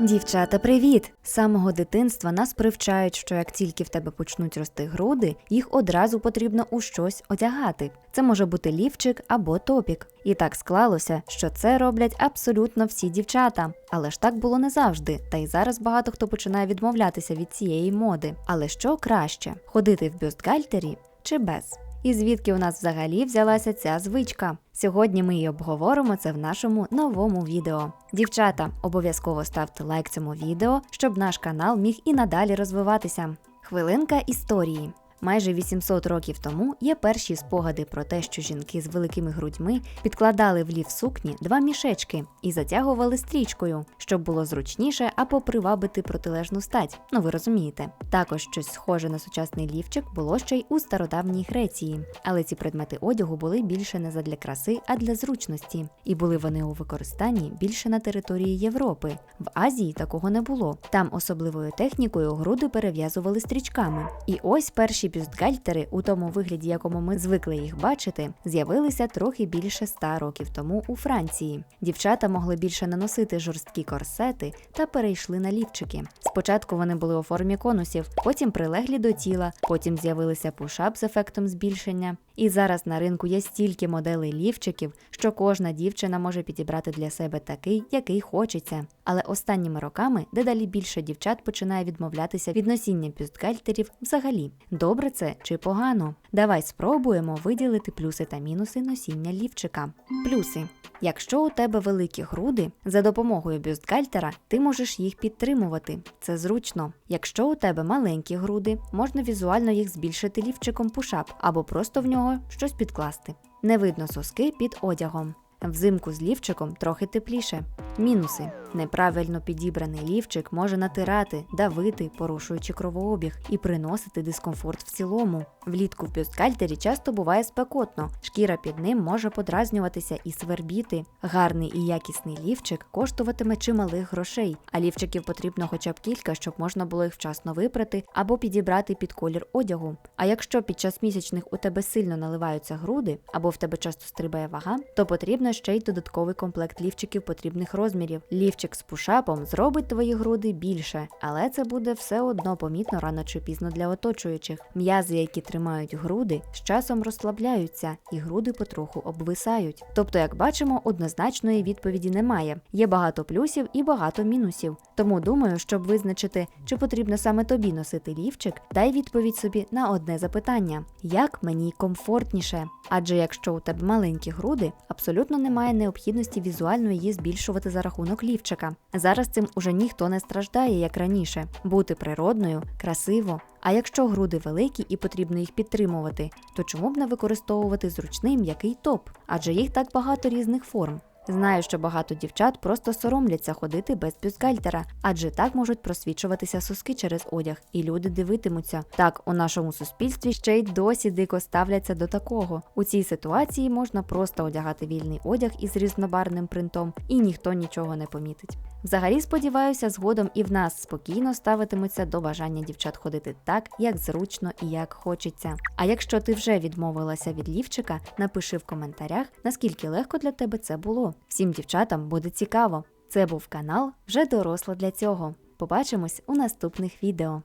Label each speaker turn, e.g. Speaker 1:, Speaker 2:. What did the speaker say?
Speaker 1: Дівчата, привіт! З самого дитинства нас привчають, що як тільки в тебе почнуть рости груди, їх одразу потрібно у щось одягати. Це може бути лівчик або топік. І так склалося, що це роблять абсолютно всі дівчата. Але ж так було не завжди, та й зараз багато хто починає відмовлятися від цієї моди. Але що краще ходити в бюстгальтері чи без? І звідки у нас взагалі взялася ця звичка? Сьогодні ми її обговоримо це в нашому новому відео. Дівчата, обов'язково ставте лайк цьому відео, щоб наш канал міг і надалі розвиватися. Хвилинка історії. Майже 800 років тому є перші спогади про те, що жінки з великими грудьми підкладали в лів сукні два мішечки і затягували стрічкою, щоб було зручніше або привабити протилежну стать. Ну ви розумієте. Також щось схоже на сучасний лівчик було ще й у стародавній Греції, але ці предмети одягу були більше не задля краси, а для зручності, і були вони у використанні більше на території Європи. В Азії такого не було. Там особливою технікою груди перев'язували стрічками. І ось перші бюстгальтери, у тому вигляді, якому ми звикли їх бачити, з'явилися трохи більше ста років тому у Франції. Дівчата могли більше не носити жорсткі корсети та перейшли на лівчики. Спочатку вони були у формі конусів, потім прилеглі до тіла, потім з'явилися пушап з ефектом збільшення. І зараз на ринку є стільки моделей лівчиків, що кожна дівчина може підібрати для себе такий, який хочеться. Але останніми роками дедалі більше дівчат починає відмовлятися від носіння бюстгальтерів взагалі. Добре це чи погано? Давай спробуємо виділити плюси та мінуси носіння лівчика. Плюси. Якщо у тебе великі груди, за допомогою бюстгальтера ти можеш їх підтримувати. Це зручно. Якщо у тебе маленькі груди, можна візуально їх збільшити лівчиком пушап або просто в нього щось підкласти. Не видно соски під одягом. Взимку з лівчиком трохи тепліше. Мінуси. Неправильно підібраний лівчик може натирати, давити, порушуючи кровообіг, і приносити дискомфорт в цілому. Влітку в бюстгальтері часто буває спекотно, шкіра під ним може подразнюватися і свербіти. Гарний і якісний лівчик коштуватиме чималих грошей, а лівчиків потрібно хоча б кілька, щоб можна було їх вчасно випрати або підібрати під колір одягу. А якщо під час місячних у тебе сильно наливаються груди, або в тебе часто стрибає вага, то потрібно ще й додатковий комплект лівчиків потрібних розмірів. Лівчик з пушапом зробить твої груди більше, але це буде все одно помітно рано чи пізно для оточуючих. М'язи, які тримають груди, з часом розслабляються, і груди потроху обвисають. Тобто, як бачимо, однозначної відповіді немає. Є багато плюсів і багато мінусів. Тому думаю, щоб визначити, чи потрібно саме тобі носити лівчик, дай відповідь собі на одне запитання: як мені комфортніше? Адже якщо у тебе маленькі груди, абсолютно немає необхідності візуально її збільшувати за рахунок лівчика. Зараз цим уже ніхто не страждає, як раніше, бути природною, красиво. А якщо груди великі і потрібно їх підтримувати, то чому б не використовувати зручний м'який топ? Адже їх так багато різних форм. Знаю, що багато дівчат просто соромляться ходити без бюстгальтера, адже так можуть просвічуватися соски через одяг, і люди дивитимуться. Так, у нашому суспільстві ще й досі дико ставляться до такого. У цій ситуації можна просто одягати вільний одяг із різнобарним принтом, і ніхто нічого не помітить. Взагалі, сподіваюся, згодом і в нас спокійно ставитимуться до бажання дівчат ходити так, як зручно і як хочеться. А якщо ти вже відмовилася від лівчика, напиши в коментарях, наскільки легко для тебе це було. Всім дівчатам буде цікаво. Це був канал вже доросла для цього. Побачимось у наступних відео.